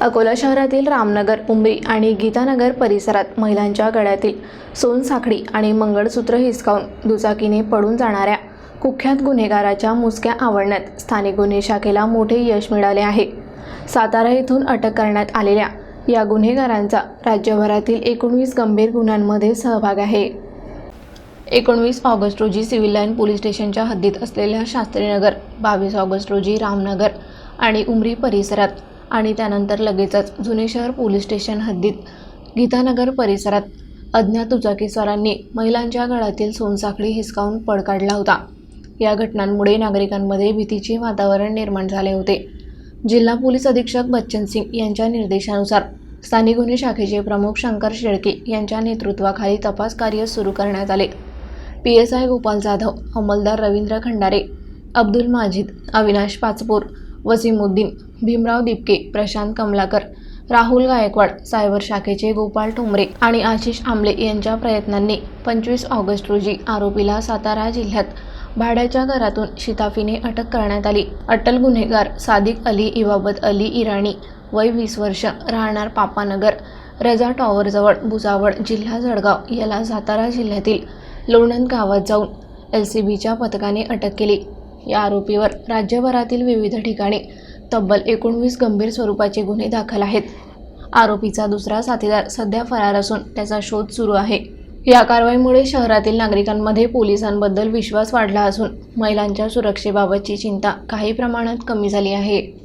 अकोला शहरातील रामनगर उंबरी आणि गीतानगर परिसरात महिलांच्या गळ्यातील सोनसाखळी आणि मंगळसूत्र हिसकावून दुचाकीने पडून जाणाऱ्या कुख्यात गुन्हेगाराच्या मुसक्या आवडण्यात स्थानिक गुन्हे शाखेला मोठे यश मिळाले आहे. सातारा येथून अटक करण्यात आलेल्या या गुन्हेगारांचा राज्यभरातील एकोणवीस गंभीर गुन्ह्यांमध्ये सहभाग आहे. एकोणवीस ऑगस्ट रोजी सिव्हिल लाईन पोलीस स्टेशनच्या हद्दीत असलेल्या शास्त्रीनगर बावीस ऑगस्ट रोजी रामनगर आणि उमरी परिसरात आणि त्यानंतर लगेचच जुने शहर पोलीस स्टेशन हद्दीत गीतानगर परिसरात अज्ञात दुचाकीस्वारांनी महिलांच्या गळ्यातील सोनसाखळी हिसकावून पळ काढला होता. या घटनांमुळे नागरिकांमध्ये भीतीचे वातावरण निर्माण झाले होते. जिल्हा पोलीस अधीक्षक बच्चन सिंग यांच्या निर्देशानुसार स्थानिक गुन्हे शाखेचे प्रमुख शंकर शेळके यांच्या नेतृत्वाखाली तपास कार्य सुरू करण्यात आले. P S I Gopal Jadhav अंमलदार Ravindra Khandare Abdul Majid Avinash Pachpor Wasimuddin Bhimrao Dipke Prashant Kamalakar Rahul Gaikwad cyber शाखेचे गोपाळ ठोंबरे आणि आशिष आंबले यांच्या प्रयत्नांनी पंचवीस ऑगस्ट रोजी आरोपीला सातारा जिल्ह्यात भाड्याच्या घरातून शिताफीने अटक करण्यात आली. अटल गुन्हेगार सादिक अली इबाबत अली इराणी वय वीस वर्ष राहणार पापानगर रजा टॉवरजवळ भुसावळ जिल्हा जळगाव याला सातारा जिल्ह्यातील लोणंद गावात जाऊन एल सी बीच्या पथकाने अटक केली. या आरोपीवर राज्यभरातील विविध ठिकाणी तब्बल एकोणवीस गंभीर स्वरूपाचे गुन्हे दाखल आहेत. आरोपीचा दुसरा साथीदार सध्या फरार असून त्याचा शोध सुरू आहे. या कारवाईमुळे शहरातील नागरिकांमध्ये पोलिसांबद्दल विश्वास वाढला असून महिलांच्या सुरक्षेबाबतची चिंता काही प्रमाणात कमी झाली आहे.